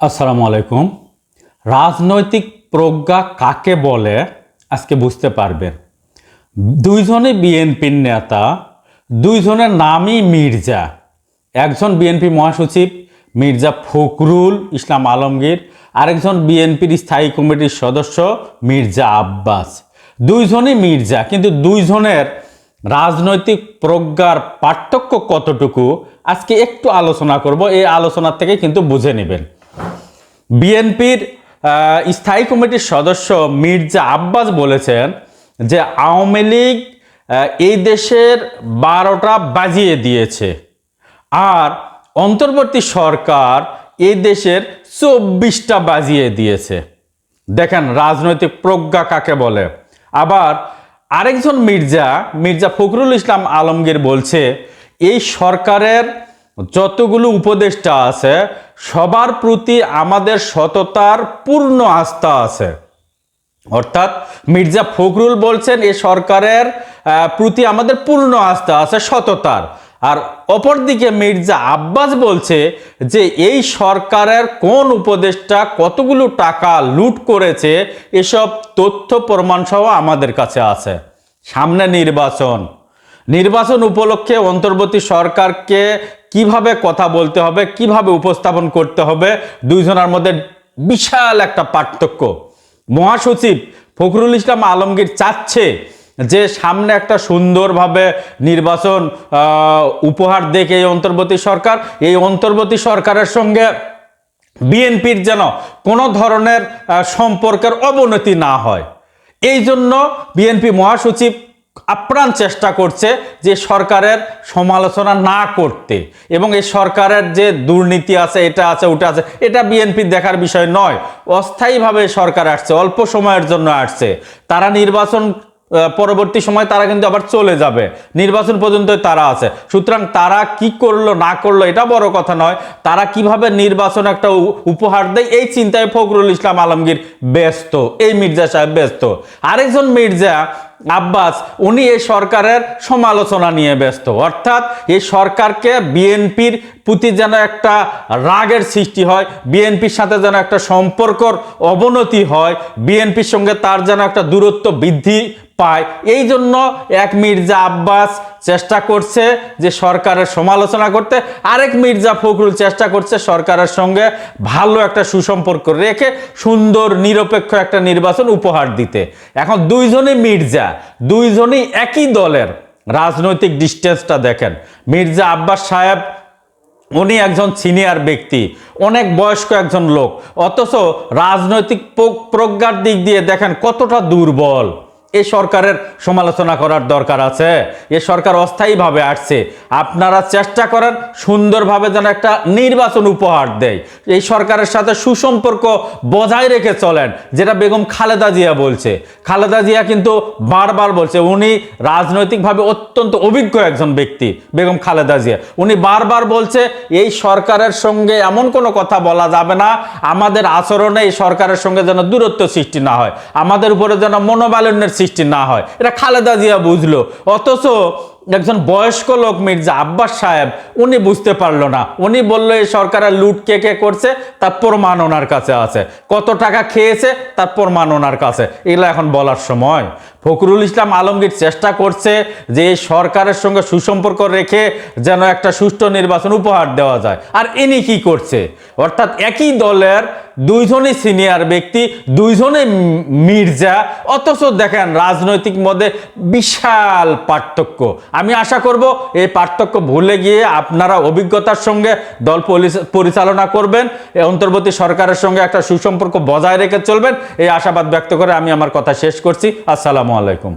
আসসালামু আলাইকুম। রাজনৈতিক প্রজ্ঞা কাকে বলে? আজকে বুঝতে পারবেন দুইজনে বিএনপির নেতা, দুইজনের নামই মির্জা। একজন বিএনপি মহাসচিব, মির্জা ফখরুল ইসলাম আলমগীর। আরেকজন বিএনপির স্থায়ী কমিটির সদস্য, মির্জা আব্বাস। দুইজনই মির্জা, কিন্তু দুইজনের রাজনৈতিক প্রজ্ঞার পার্থক্য কতটুকু? আজকে একটু আলোচনা করব। এই আলোচনার থেকে কিন্তু বুঝে নেবেন। বিএনপির স্থায়ী কমিটির সদস্য মির্জা আব্বাস বলেছেন যে আওয়ামী লীগ এই দেশের বারোটা বাজিয়ে দিয়েছে। আর অন্তর্বর্তী সরকার এই দেশের চব্বিশটা বাজিয়ে দিয়েছে। দেখেন রাজনৈতিক প্রজ্ঞা কাকে বলে। আবার আরেকজন মির্জা মির্জা ফখরুল ইসলাম আলমগীর বলছে, এই সরকারের যতগুলো উপদেষ্টা আছে, সবার প্রতি আমাদের সততার পূর্ণ আস্থা আছে। অর্থাৎ মির্জা ফখরুল বলছেন, এ সরকারের প্রতি আমাদের পূর্ণ আস্থা আছে, সততার। আর অপরদিকে মির্জা আব্বাস বলছে যে, এই সরকারের কোন উপদেষ্টা কতগুলো টাকা লুট করেছে, এসব তথ্য প্রমাণ সহ আমাদের কাছে আছে। সামনে নির্বাচন। নির্বাচন উপলক্ষে অন্তর্বর্তী সরকারকে কীভাবে কথা বলতে হবে, কীভাবে উপস্থাপন করতে হবে, দুইজনের মধ্যে বিশাল একটা পার্থক্য। মহাসচিব ফখরুল ইসলাম আলমগীর চাচ্ছে যে সামনে একটা সুন্দরভাবে নির্বাচন উপহার দেখে এই অন্তর্বর্তী সরকার, এই অন্তর্বর্তী সরকারের সঙ্গে বিএনপির যেন কোনো ধরনের সম্পর্কের অবনতি না হয়। এই জন্য বিএনপি মহাসচিব আপ্রাণ চেষ্টা করছে যে সরকারের সমালোচনা না করতে। এবং এই সরকারের যে দুর্নীতি আছে, এটা আছে, ওটা আছে, এটা বিএনপি দেখার বিষয় নয়। অস্থায়ীভাবে সরকার আসছে, অল্প সময়ের জন্য আসছে। তারা নির্বাচন পরবর্তী সময় তারা কিন্তু আবার চলে যাবে। নির্বাচন পর্যন্ত তারা আছে। সুতরাং তারা কি করল, না করল, এটা বড় কথা নয়। তারা কীভাবে নির্বাচন একটা উপহার দেয়, এই চিন্তায় ফখরুল ইসলাম আলমগীর ব্যস্ত, এই মির্জা সাহেব ব্যস্ত। আরেকজন মির্জা আব্বাস, উনি এই সরকারের সমালোচনা নিয়ে ব্যস্ত। অর্থাৎ এই সরকারকে বিএনপির প্রতি যেন একটা রাগের সৃষ্টি হয়, বিএনপির সাথে যেন একটা সম্পর্কর অবনতি হয়, বিএনপির সঙ্গে তার যেন একটা দূরত্ব বৃদ্ধি পায়। এই জন্য এক মির্জা আব্বাস চেষ্টা করছে যে সরকারের সমালোচনা করতে, আরেক মির্জা ফখরুল চেষ্টা করছে সরকারের সঙ্গে ভালো একটা সুসম্পর্ক রেখে সুন্দর নিরপেক্ষ একটা নির্বাচন উপহার দিতে। এখন দুইজনে মির্জা দুইজনই একই দলের রাজনৈতিক ডিস্টেন্সটা দেখেন। মির্জা আব্বাস সাহেব, উনি একজন সিনিয়র ব্যক্তি, অনেক বয়স্ক একজন লোক। অথচ রাজনৈতিক প্রজ্ঞার দিক দিয়ে দেখেন কতটা দুর্বল। এই সরকারের সমালোচনা করার দরকার আছে। এ সরকার অস্থায়ীভাবে আসছে। আপনারা চেষ্টা করেন সুন্দরভাবে যেন একটা নির্বাচন উপহার দেয়। এই সরকারের সাথে সুসম্পর্ক বজায় রেখে চলেন, যেটা বেগম খালেদা জিয়া বলছে। খালেদা জিয়া কিন্তু বারবার বলছে, উনি রাজনৈতিকভাবে অত্যন্ত অভিজ্ঞ একজন ব্যক্তি, বেগম খালেদা জিয়া। উনি বারবার বলছে, এই সরকারের সঙ্গে এমন কোনো কথা বলা যাবে না, আমাদের আচরণে এই সরকারের সঙ্গে যেন দূরত্ব সৃষ্টি না হয়। আমাদের উপরে যেন মনোমালিন্যের সৃষ্টি না হয়। এটা খালেদা জিয়া বুঝলো। অথচ একজন বয়স্ক লোক মির্জা আব্বাস সাহেব, উনি বুঝতে পারল না। উনি বলল, এই সরকারের লুট কে কে করছে? তার প্রমাণ ওনার কাছে আছে। কত টাকা খেয়েছে? তার প্রমাণ ওনার কাছে। এগুলো এখন বলার সময়। ফখরুল ইসলাম আলমগীর চেষ্টা করছে যে এই সরকারের সঙ্গে সুসম্পর্ক রেখে যেন একটা সুষ্ঠু নির্বাচন উপহার দেওয়া যায়। আর ইনি কি করছে? অর্থাৎ একই দলের দুইজনই সিনিয়র ব্যক্তি দুইজনে মির্জা, অথচ দেখেন রাজনৈতিক মধ্যে বিশাল পার্থক্য। আমি আশা করব এই পার্থক্য ভুলে গিয়ে আপনারা অভিজ্ঞতার সঙ্গে দল পরিচ- পরিচালনা করবেন অন্তর্বর্তী সরকারের সঙ্গে একটা সুসম্পর্ক বজায় রেখে চলবেন, এই আশাবাদ ব্যক্ত করে আমি আমার কথা শেষ করছি। আসসালামু আলাইকুম।